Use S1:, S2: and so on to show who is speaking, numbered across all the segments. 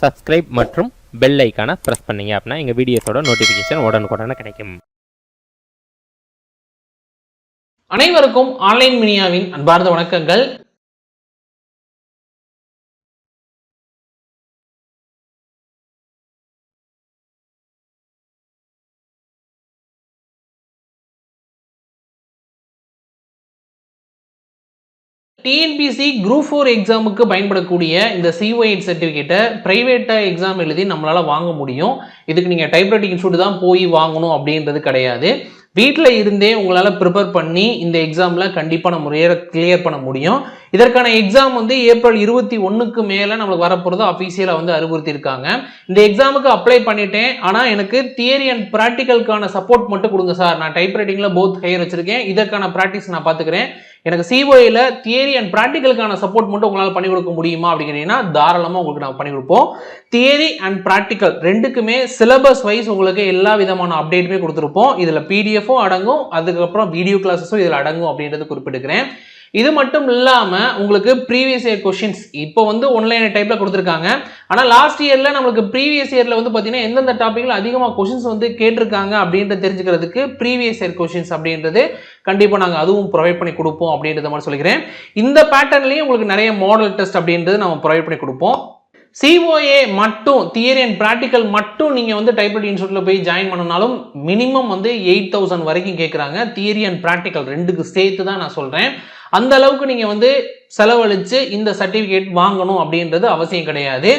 S1: Subscribe மற்றும் bell ஐக்கானை press பண்ணீங்க அப்படின்னா எங்கள் வீடியோஸோட நோட்டிஃபிகேஷன் உடனுக்குடனே கிடைக்கும்.
S2: அனைவருக்கும் ஆன்லைன் மினியாவின் அன்பார்ந்த வணக்கங்கள். டிஎன்பிசி குரூப் ஃபோர் எக்ஸாமுக்கு பயன்படக்கூடிய இந்த சிஓஎட் சர்டிஃபிகேட்டை ப்ரைவேட்டாக எக்ஸாம் எழுதி நம்மளால் வாங்க முடியும். இதுக்கு நீங்கள் டைப்ரைட்டிங் இன்ஸ்டியூட் தான் போய் வாங்கணும் அப்படின்றது கிடையாது. வீட்டில் இருந்தே உங்களால் ப்ரிப்பேர் பண்ணி இந்த எக்ஸாமில் கண்டிப்பான முறையை கிளியர் பண்ண முடியும். இதற்கான எக்ஸாம் வந்து ஏப்ரல் இருபத்தி ஒன்றுக்கு மேலே நம்மளுக்கு வரப்போகிறது அஃபீஷியலாக வந்து அறிவுறுத்தியிருக்காங்க. இந்த எக்ஸாமுக்கு அப்ளை பண்ணிட்டேன். ஆனால் எனக்கு தியரி அண்ட் ப்ராக்டிக்கலுக்கான சப்போர்ட் மட்டும் கொடுங்க சார். நான் டைப் ரைட்டிங்கில் போத் ஹையர் வச்சுருக்கேன். இதற்கான ப்ராக்டிஸ் நான் பார்த்துக்கிறேன் எனக்கு சிஓஏல தியரி அண்ட் ப்ராக்டிக்கலுக்கான சப்போர்ட் மட்டும் உங்களால் பண்ணி கொடுக்க முடியுமா அப்படிங்கிறீங்கன்னா தாராளமாக உங்களுக்கு நாங்கள் பண்ணி கொடுப்போம். தியரி அண்ட் ப்ராக்டிக்கல் ரெண்டுக்குமே சிலபஸ் வைஸ் உங்களுக்கு எல்லா விதமான அப்டேட்டுமே கொடுத்துருப்போம். இதில் பிடிஎஃபும் அடங்கும். அதுக்கப்புறம் வீடியோ கிளாஸஸும் இதில் அடங்கும் அப்படின்றது குறிப்பிட்டுக்கிறேன். இது மட்டும் இல்லாமல் உங்களுக்கு ப்ரீவியஸ் இயர் கொஷின்ஸ் இப்போ வந்து ஒன்லைன் டைப்பில் கொடுத்துருக்காங்க. ஆனால் லாஸ்ட் இயரில் நம்மளுக்கு ப்ரீவியஸ் இயரில் வந்து பார்த்தீங்கன்னா எந்தெந்த டாப்பிக்கில் அதிகமாக கொஷின்ஸ் வந்து கேட்டிருக்காங்க அப்படின்றத தெரிஞ்சுக்கிறதுக்கு ப்ரீவியஸ் இயர் கொஷின்ஸ் அப்படின்றது கண்டிப்பாக நாங்கள் அதுவும் ப்ரொவைட் பண்ணி கொடுப்போம் அப்படின்றத மாதிரி சொல்லிக்கிறேன். இந்த பேட்டர்ன்லேயும் உங்களுக்கு நிறைய மாடல் டெஸ்ட் அப்படின்றது நம்ம ப்ரொவைட் பண்ணி கொடுப்போம். சிஓஏ மட்டும் தியரி அண்ட் ப்ராக்டிக்கல் மட்டும் நீங்கள் வந்து டைப்ரைட் இன்ஸ்டியூட்டில் போய் ஜாயின் பண்ணனாலும் மினிமம் வந்து எயிட் தௌசண்ட் வரைக்கும் கேட்குறாங்க தியரி அண்ட் ப்ராக்டிக்கல் ரெண்டுக்கு சேர்த்து தான் நான் சொல்கிறேன் அந்த அளவுக்கு நீங்கள் வந்து செலவழித்து இந்த சர்டிஃபிகேட் வாங்கணும் அப்படின்றது அவசியம் கிடையாது.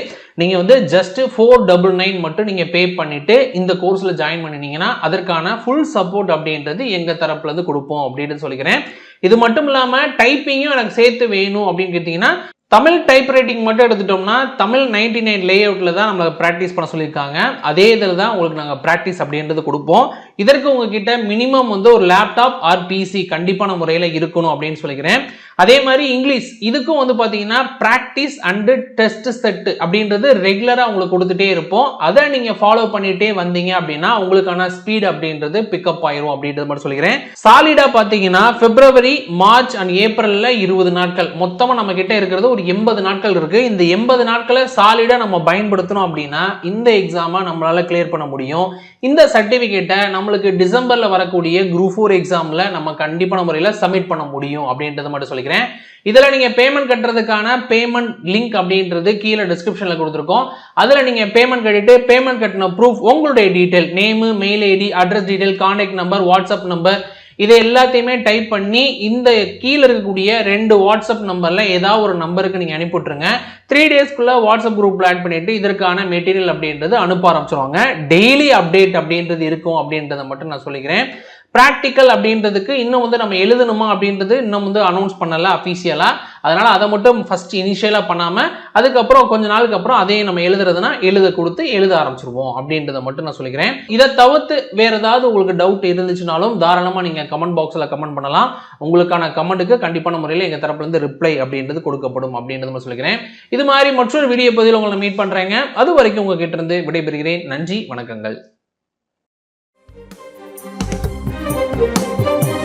S2: நீங்கள் வந்து ஜஸ்ட் ஃபோர் டபுள் நைன் மட்டும் நீங்கள் பே பண்ணிவிட்டு இந்த கோர்ஸில் ஜாயின் பண்ணினீங்கன்னா அதற்கான ஃபுல் சப்போர்ட் அப்படின்றது எங்கள் தரப்புலேருந்து கொடுப்போம் அப்படின்னு சொல்லிக்கிறேன். இது மட்டும் இல்லாமல் டைப்பிங்கும் எனக்கு சேர்த்து வேணும் அப்படின்னு கேட்டிங்கன்னா தமிழ் டைப் ரைட்டிங் மட்டும் எடுத்துட்டோம்னா தமிழ் நைன்டி நைன் லே அவுட்டில் தான் நம்மளை ப்ராக்டிஸ் பண்ண சொல்லியிருக்காங்க. அதே இதில் தான் உங்களுக்கு நாங்கள் ப்ராக்டிஸ் அப்படின்றது கொடுப்போம். இதற்கு உங்ககிட்ட மினிமம் வந்து ஒரு லேப்டாப் ஆர் பிசி கண்டிப்பான முறையில் இருக்கணும் அப்படின்னு சொல்லிக்கிறேன். அதே மாதிரி இங்கிலீஷ் இதுக்கும் வந்து பார்த்தீங்கன்னா ப்ராக்டிஸ் அண்டு டெஸ்ட் செட்டு அப்படின்றது ரெகுலராக உங்களுக்கு கொடுத்துட்டே இருப்போம். அதை நீங்கள் ஃபாலோ பண்ணிகிட்டே வந்தீங்க அப்படின்னா உங்களுக்கான ஸ்பீட் அப்படின்றது பிக்கப் ஆயிரும் அப்படின்றது மட்டும் சொல்லிக்கிறேன். சாலிடாக பார்த்தீங்கன்னா பிப்ரவரி மார்ச் அண்ட் ஏப்ரலில் இருபது நாட்கள். மொத்தமாக நம்ம கிட்ட இருக்கிறது ஒரு எண்பது நாட்கள் இருக்குது இந்த எண்பது நாட்களை சாலிடாக நம்ம பயன்படுத்தணும் அப்படின்னா இந்த எக்ஸாமை நம்மளால் கிளியர் பண்ண முடியும். இந்த சர்டிஃபிகேட்டை நம்ம நம்மளுக்கு டிசம்பரில் வரக்கூடிய குரூப் ஃபோர் எக்ஸாமில் நம்ம கண்டிப்பான முறையில் சப்மிட் பண்ண முடியும் அப்படின்றத மட்டும் சொல்லிக்கிறேன். இதில் நீங்கள் பேமெண்ட் கட்டுறதுக்கான பேமெண்ட் லிங்க் அப்படின்றது கீழே டிஸ்கிரிப்ஷனில் கொடுத்துருக்கோம். அதில் நீங்கள் பேமெண்ட் கட்டிட்டு பேமெண்ட் கட்டின ப்ரூஃப் உங்களுடைய detail name mail ID address detail contact number WhatsApp number இதை எல்லாத்தையுமே டைப் பண்ணி இந்த கீழே இருக்கக்கூடிய ரெண்டு வாட்ஸ்அப் நம்பரில் ஏதாவது ஒரு நம்பருக்கு நீங்கள் அனுப்பிவிட்ருங்க த்ரீ டேஸ்க்குள்ளே வாட்ஸ்அப் குரூப்பில் ஆட் பண்ணிவிட்டு இதற்கான மெட்டீரியல் அப்படின்றது அனுப்ப ஆரம்பிச்சிருவாங்க. டெய்லி அப்டேட் அப்படின்றது இருக்கும் அப்படின்றத மட்டும் நான் சொல்லிக்கிறேன். ப்ராக்டிக்கல் அப்படின்றதுக்கு இன்னும் வந்து நம்ம எழுதணுமா அப்படின்றது இன்னும் வந்து அனௌன்ஸ் பண்ணலை அஃபீஷியலாக அதனால் அதை மட்டும் ஃபஸ்ட் இனிஷியலாக பண்ணாமல் அதுக்கப்புறம் கொஞ்ச நாளுக்கு அப்புறம் அதையும் நம்ம எழுதுறதுனா எழுத கொடுத்து எழுத ஆரம்பிச்சிருவோம் அப்படின்றத மட்டும் நான் சொல்லிக்கிறேன். இதை தவிர்த்து வேறு ஏதாவது உங்களுக்கு டவுட் இருந்துச்சுனாலும் தாராளமாக நீங்கள் கமெண்ட் பாக்ஸில் கமெண்ட் பண்ணலாம். உங்களுக்கான கமெண்ட்டுக்கு கண்டிப்பான முறையில் எங்கள் தரப்புலேருந்து ரிப்ளை அப்படின்றது கொடுக்கப்படும் அப்படின்றது நான் சொல்லிக்கிறேன். இது மாதிரி மற்றொரு வீடியோ பதிவில் உங்களை மீட் பண்ணுறேங்க அது வரைக்கும் உங்ககிட்ட இருந்து விடைபெறுகிறேன். நன்றி வணக்கங்கள். Música